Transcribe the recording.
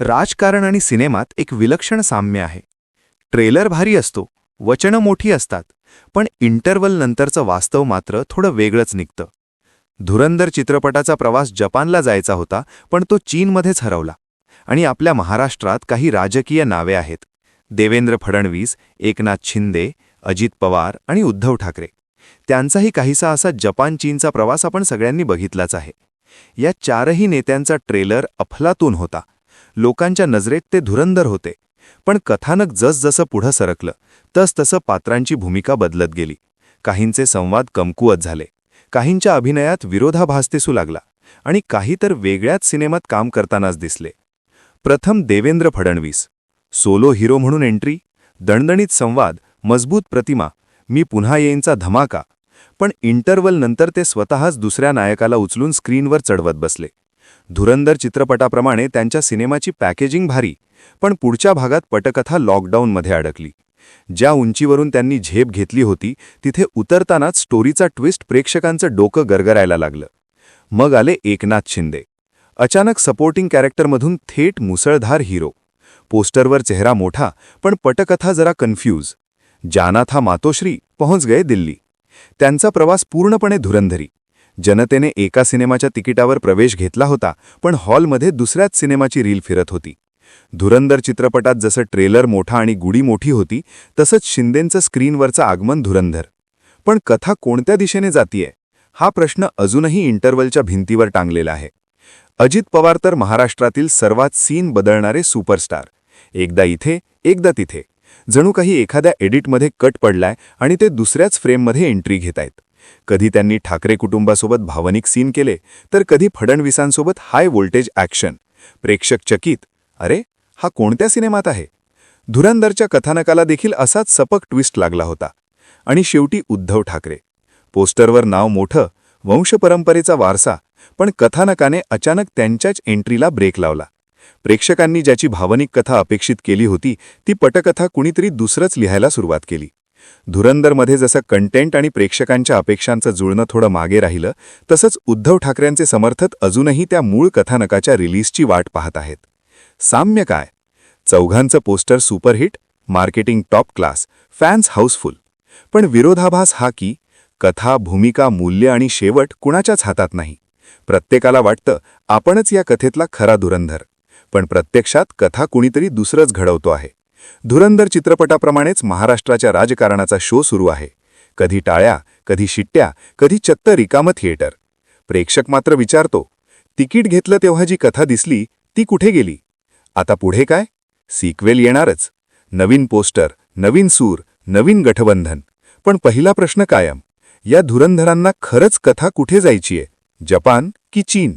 राजकारण आणि सिनेमात एक विलक्षण साम्य आहे. ट्रेलर भारी असतो वचनं मोठी असतात पण इंटरवल नंतरचं वास्तव मात्र थोडं वेगळंच निघतं. धुरंधर चित्रपटाचा प्रवास जपानला जायचा होता पण तो चीनमध्येच हरवला. आणि आपल्या महाराष्ट्रात काही राजकीय नावे आहेत. देवेंद्र फडणवीस एकनाथ शिंदे अजित पवार आणि उद्धव ठाकरे. त्यांचाही काहीसा असा जपान चीनचा प्रवास आपण सगळ्यांनी बघितलाच आहे. या चारही नेत्यांचा ट्रेलर अफलातून होता. लोकांच्या नजरेत ते धुरंधर होते. पण कथानक जसजसं पुढं सरकलं तसतसं पात्रांची भूमिका बदलत गेली. काहींचे संवाद कमकुवत झाले. काहींच्या अभिनयात विरोधाभास दिसू लागला आणि काही तर वेगळ्याच सिनेमात काम करतानाच दिसले. प्रथम देवेंद्र फडणवीस. सोलो हिरो म्हणून एंट्री दणदणीत संवाद मजबूत प्रतिमा मी पुन्हा येईनचा धमाका. पण इंटरवल नंतर ते स्वतःच दुसऱ्या नायकाला उचलून स्क्रीनवर चढवत बसले. धुरंधर चित्रपटाप्रमाणे त्यांच्या सिनेमाची पॅकेजिंग भारी पण पुढच्या भागात पटकथा लॉकडाऊनमध्ये अडकली. ज्या उंचीवरून त्यांनी झेप घेतली होती तिथे उतरतानाच स्टोरीचा ट्विस्ट प्रेक्षकांचं डोकं गरगरायला लागलं. मग आले एकनाथ शिंदे. अचानक सपोर्टिंग कॅरेक्टरमधून थेट मुसळधार हिरो. पोस्टरवर चेहरा मोठा पण पटकथा जरा कन्फ्यूज. जाना था मातोश्री पहुंच गए दिल्ली. त्यांचा प्रवास पूर्णपणे धुरंधरी. जनतेने एका सिनेमाच्या तिकिटावर प्रवेश घेतला होता पण हॉलमध्ये दुसऱ्याच सिनेमाची रील फिरत होती. धुरंधर चित्रपटात जसं ट्रेलर मोठा आणि गुडी मोठी होती तसंच शिंदेंचं स्क्रीनवरचं आगमन धुरंधर. पण कथा कोणत्या दिशेने जातीये? हा प्रश्न अजूनही इंटरवलच्या भिंतीवर टांगलेला आहे. अजित पवार तर महाराष्ट्रातील सर्वात सीन बदलणारे सुपरस्टार. एकदा इथे एकदा तिथे. जणू काही एखाद्या एडिटमध्ये कट पडलाय आणि ते दुसऱ्याच फ्रेममध्ये एंट्री घेतायत. कधी त्यांनी ठाकरे कुटुंबासोबत भावनिक सीन केले तर कधी फडणवीसांसोबत हाय व्होल्टेज ॲक्शन. प्रेक्षक चकित अरे हा कोणत्या सिनेमात आहे? धुरंधरच्या कथानकाला देखील असाच सपक ट्विस्ट लागला होता. आणि शेवटी उद्धव ठाकरे. पोस्टरवर नाव मोठं वंशपरंपरेचा वारसा पण कथानकाने अचानक त्यांच्याच एंट्रीला ब्रेक लावला. प्रेक्षकांनी ज्याची भावनिक कथा अपेक्षित केली होती ती पटकथा कुणीतरी दुसरंच लिहायला सुरुवात केली. धुरंदरमध्ये जसं कंटेंट आणि प्रेक्षकांच्या अपेक्षांचं जुळणं थोडं मागे राहिलं तसंच उद्धव ठाकरेंचे समर्थक अजूनही त्या मूळ कथानकाच्या रिलीजची वाट पाहत आहेत. साम्य काय? चौघांचं poster superhit marketing top class fans housefull. पण विरोधाभास हा की कथा भूमिका मूल्य आणि शेवट कुणाच्याच हातात नाही. प्रत्येकाला वाटतं आपणच या कथेतला खरा धुरंधर. पण प्रत्यक्षात कथा कुणीतरी दुसरंच घडवतो आहे. धुरंधर चित्रपटाप्रमाणेच महाराष्ट्राच्या राजकारणाचा शो सुरू आहे. कधी टाळ्या कधी शिट्ट्या कधी चत्त रिकामं थिएटर. प्रेक्षक मात्र विचारतो तिकीट घेतलं तेव्हा जी कथा दिसली ती कुठे गेली? आता पुढे काय? सिक्वेल येणारच. नवीन पोस्टर नवीन सूर नवीन गठबंधन. पण पहिला प्रश्न कायम. या धुरंधरांना खरंच कथा कुठे जायचीय जपान की चीन?